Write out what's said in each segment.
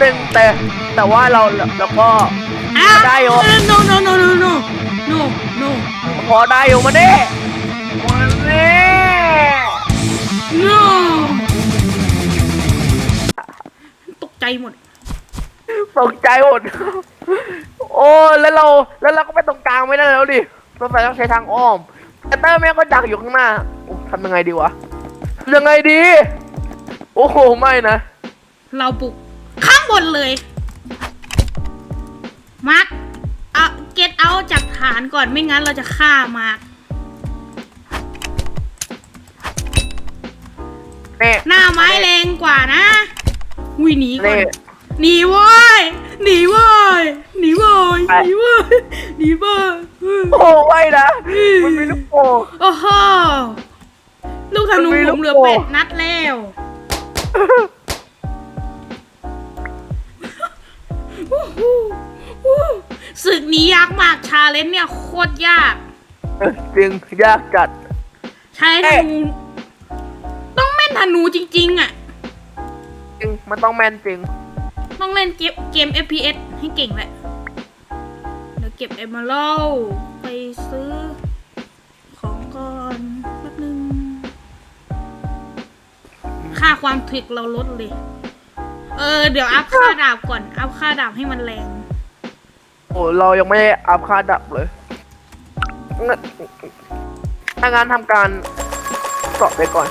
หนึ่งแต่แต่ว่าเราเราก็ อ้าว ได้อยู่ no no no no no no no พอได้อยู่มาดิมาดิ no ตกใจหมด ตกใจหมด โอ้แล้วเราแล้วเราก็ไปตรงกลางไม่ได้แล้วดิรถไฟต้องใช้ทางอ้อมแต่เตอร์แม่งก็ดักอยู่ข้างหน้าโอ้ทำยังไงดีวะทำยังไงดี โอ้โหไม่นะ เราปลุกข้าง บนเลย มาร์คเอาเก็ตเอาจากฐานก่อนไม่งั้นเราจะฆ่ามาร์คเนี่ยหน้าไม้แรงกว่านะหุยหนีก่อน นี่หนีเว้ย หนีเว้ย หนีเว้ยไปหนีเว้ย หนีเว้ยโอ้ไม่นะ มันมีลูกโป่งโอ้โห ลูกธนูมันมีผลูมกเหลือโป่งเป็ดนัดแล้ว ศึกนี้ยากมากชาเลนจ์เนี่ยโคตรยากเออจริงยากจัด ใช้ธนูต้องแม่นธนูจริง ๆ อะ จริงมันต้องแม่นจริง ต้องเล่นเกมเกม FPS ให้เก่งแหละเดี๋ยวเก็บเอม r ร l ไปซื้อของก่อนแป๊บนึง ค่าความถึกเราลดเลย เออเดี๋ยวอัพค่าดาบก่อน อัพค่าดาบให้มันแรง โอ้เรายังไม่ได้อัพค่าดับเลยงั้นถ้างั้นทำการเกาะไปก่อน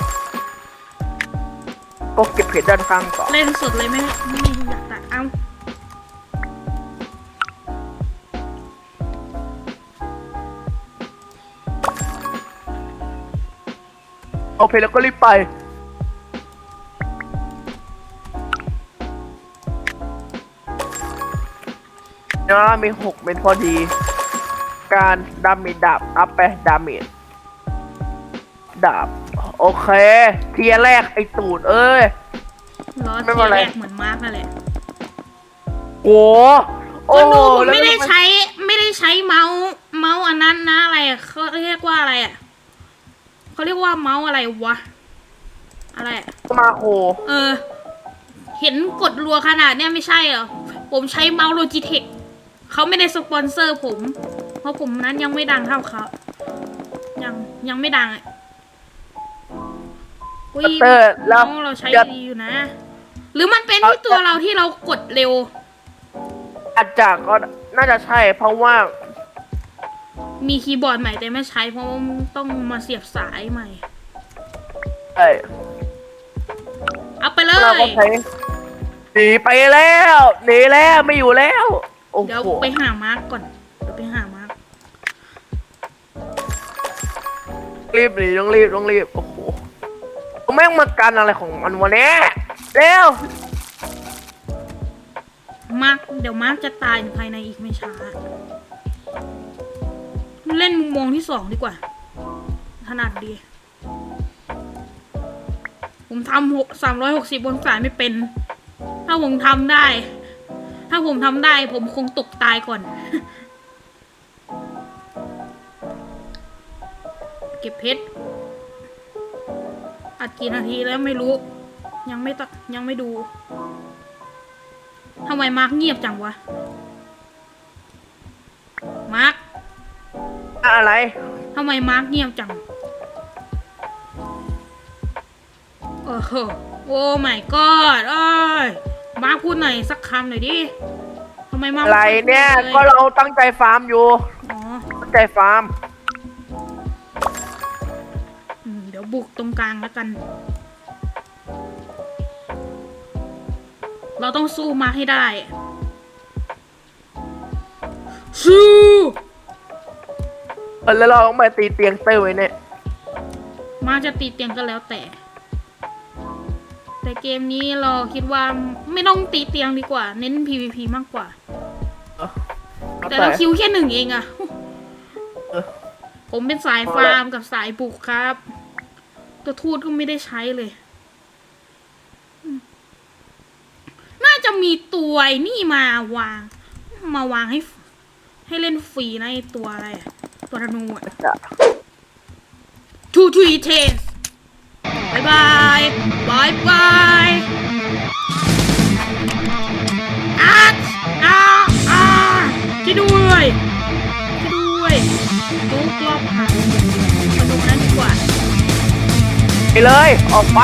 ก็เก็บเพชรด้านข้างก่อนเล่นสดเลยไหมไม่อยากตัดเอาเอาเพชรแล้วก็รีบไป เดี๋ยวเรามีหกเม็ดพอดี การดาเมจดาบอัพไปดาเมจดาบ โอเค เทียร์แรกไอ้ตูดเอ้ยล้อไม่เทีเป็นไร แรกเหมือนมาร์กนั่นแหละโอ้โอ้ก็ดูผมแล้วไม่ได้นใช้ไม่ได้ใช้เมาส์เมาส์อันนั้นนะอะไรอะเขาเรียกว่าอะไรอะเขาเรียกว่าเมาส์อะไรวะ อะไรอะมาโคเออ เห็นกดรัวขนาดเนี้ยไม่ใช่เหรอ ผมใช้เมาส์โลจิเทค เขาไม่ได้สปอนเซอร์ผม เพราะผมนั้นยังไม่ดังเท่าเขา ยังยังไม่ดังอะอุ้ยเตอร์แล้วเมาส์เราใช้จะดีอยู่นะ หรือมันเป็นที่ตัวเราที่เรากดเร็ว อาจจะก็น่าจะใช่ เพราะว่ามีคีย์บอร์ดใหม่แต่ไม่ใช้เพราะว่าต้องมาเสียบสายใหม่ เอ้ยเอาไปเลเราก็ย ใช้หนีไปแล้วหนีแล้วไม่อยู่แล้ว โอ้เดี๋ยวโหไปหามาร์กก่อนเดี๋ยวไปหามาร์กรีบหนีต้องรีบต้องรีบ โอ้โหแม่งมากันอะไรของมันวะเนี่ยเร็ว มาร์กเดี๋ยวมาร์กจะตายภายในอีกไม่ช้า เล่นมุมมองที่สองดีกว่า ถนัดดี ผมทำสามร้อยหกสิบบนสายไม่เป็น ถ้าผมทำได้ ถ้าผมทำได้ผมคงตกตายก่อน เก็บเพชร อัดกี่นาทีแล้วไม่รู้ ยังไม่ตะยังไม่ดู ทำไมมาร์กเงียบจังวะ มาร์กอะไร ทำไมมาร์กเงียบจังโอ้โหโอ้ my god เอ้ย มาร์กพูดหน่อยสักคำหน่อยดิทำไมมาร์กอะไรเนี่ยไม่ก็พูดลเราตั้งใจฟาร์มอยู่อ๋อตั้งใจฟาร์ม อืมเดี๋ยวบุกตรงกลางแล้วกัน เราต้องสู้มาร์คให้ได้สู้เออแล้วเราต้องไปตีเตียงเตอร์ไว้เนี่ย มาจะตีเตียงก็แล้วแต่ แต่เกมนี้เราคิดว่าไม่ต้องตีเตียงดีกว่า เน้น PVP มากกว่า แต่เราคิวแค่หนึ่งเองอะเออผมเป็นสายฟาร์มกับสายปลูกครับ ตัวทูตก็ไม่ได้ใช้เลยอืมน่าจะมีตัวไอ้นี่มาวาง มาวางให้ฟให้เล่นฟรีนะไอตัวอะไรอะตัวธนูอะจะ two three บายบายบายบายอาร์อาร์อาร์ช่วยด้วยช่วยด้วยลูกรอบหางมาดูนั้นดีกว่า ไปเลย ออกไป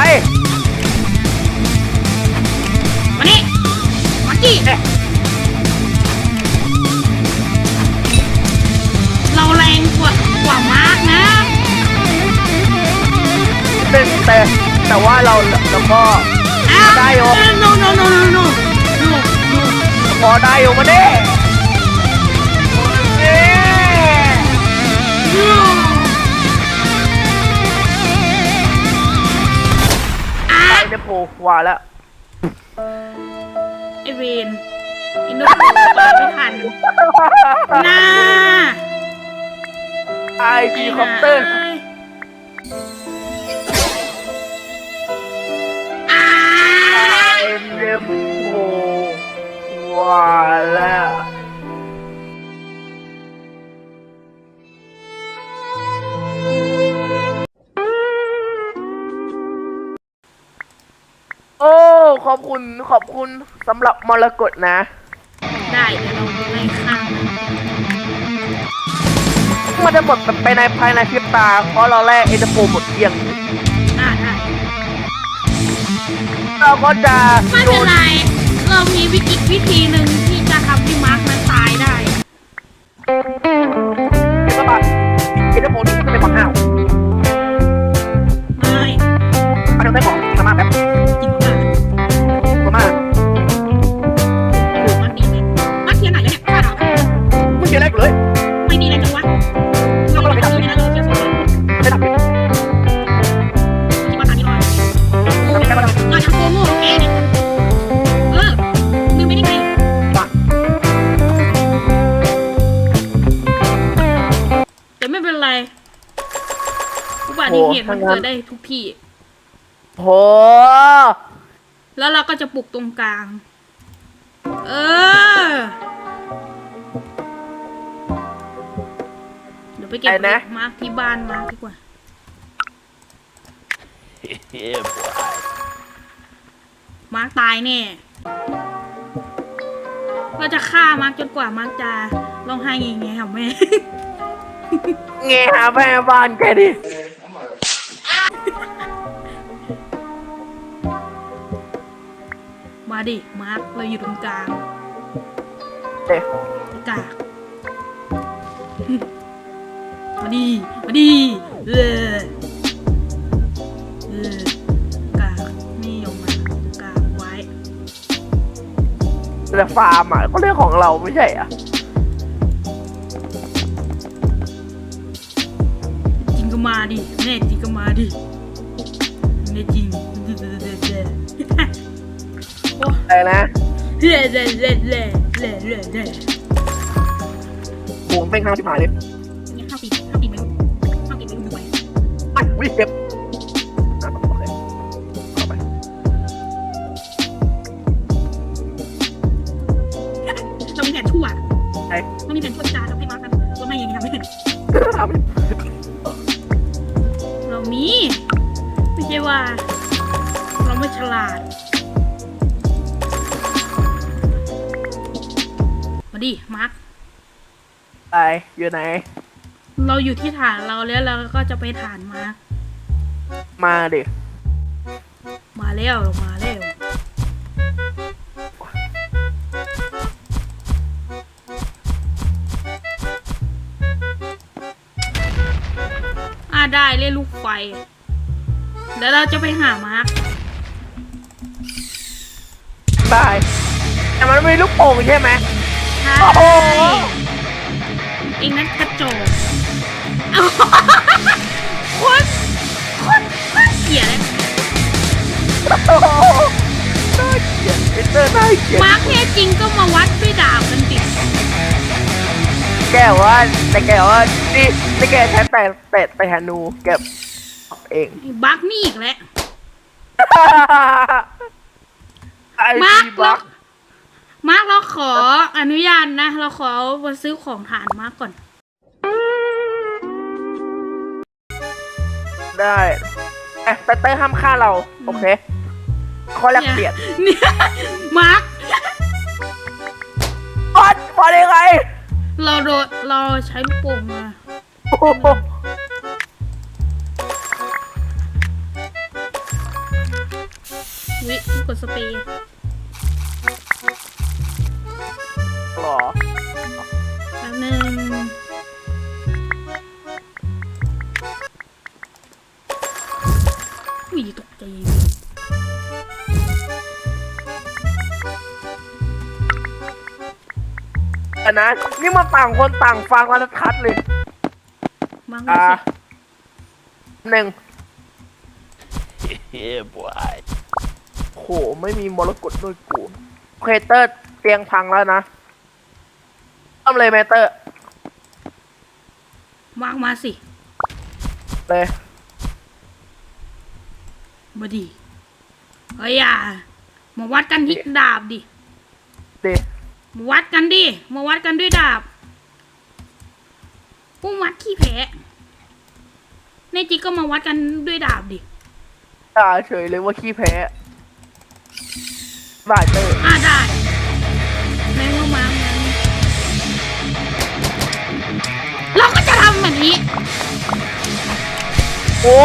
มานี่มาจี แต่ว่าเราเราก็อ้าวได้อยู่โนโนโนโนโนโนโนพอได้อยู่มาดิเอ๊ะโนไปเนี่ยโผล่ว่าแล้วไอเวนอินโดโปมาไม่ทันหน้าไอพีคอปเตอร์ เนี่ยโผล่ว่าแล้วโอ้ ขอบคุณขอบคุณสำหรับมรกตนะ ได้เดี๋ยวเราไล่ข้างมันมันจะหมดไปในภายในพริบตา เพราะเราแลกเอเจโปหมดเกลี้ยง อ่าได้ เราก็จะไม่โดเป็นนไร เรามีวิธีวิธีหนึ่งที่ มันเกิดได้ทุกที่ โห แล้วเราก็จะปลุกตรงกลาง เออ เดี๋ยวไปเก็บไอ้นะ มาร์คที่บ้านมาดีกว่ามาร์คตายแน่เราจะฆ่ามาร์คจนกว่ามาร์คจะร้องไห้เงี้ยๆค่ะแม่ แงหาแม่บ้านแกดิ มาดิ มาร์คเราอยู่ตรงกลางเด็กกากมาดี มาดีเออเออกากไม่ยอมมากากไว้แต่ฟาร์มอะก็เรื่องของเราไม่ใช่อะ จริงก็มาดิแน่จริงก็มาดิแน่จริงโอ้อะไรนะเล่เล่เล่เล่เล่เล่เล่โหเป็นข้าวชิบหายเลยเนี่ยข้าวติดข้าวติดไม่รู้ข้าวติดไม่รู้ด้วยไอ้วิเก็บ มาดิ มาร์คไปอยู่ไหน เราอยู่ที่ฐานเราแล้วเราก็จะไปฐานมาร์คมาดิมาแล้วเรามาแล้วอ่าได้เล่นลูกไฟเดี๋ยวเราจะไปหามาร์คได้แต่มันไม่มีลูกโป่งใช่ไหมใช่โอ้โห เองนั้นกระโจกเอาคนคนคนเกลียดเลยโอ้โหน่าเกลียดเอนเตอร์น่าเกลียดมาร์คแท้จริงก็มาวัดด้วยดาบกันติแกว่าแต่แกว่านี่แต่แกใช้แต่แต่แต่ธนูเก็บเองไอ้บักนี่อีกแล้ว ไอ้มาร์คพี่เราบัก มาร์คเราขออนุญาตนะ เราขอมาซื้อของฐานมาร์คก่อน ได้แต่แต่เต้ห้ามฆ่าเรา โอเค ข้อแรกเปลี่ยนเนี่ยมาร์คพอดพอได้ไงเราโดนเราใช้ลูกโป่งมาโอ้โหสเปรย์ หรอแป๊บนึงอุ้ยตกใจแต่นะ นี่มาต่างคนต่างฟังกันชัดๆเลยบางอ่าสิหนึ่ง yeah, boy. โห ไม่มีมรกตด้วยกูโอเคเตอร์เตียงพังแล้วนะ ทำเลยแมเตอร์ วางมาสิเลยบดีเฮ้ยอะมาวัดกันที่ดาบดิดิมาวัดกันดิมาวัดกันด้วยดาบผู้วัดขี้แพ้ในจิกก็มาวัดกันด้วยดาบดิ ด่าเฉยเลยว่าขี้แพ้บ่ายเตอร์ นี้ โอ้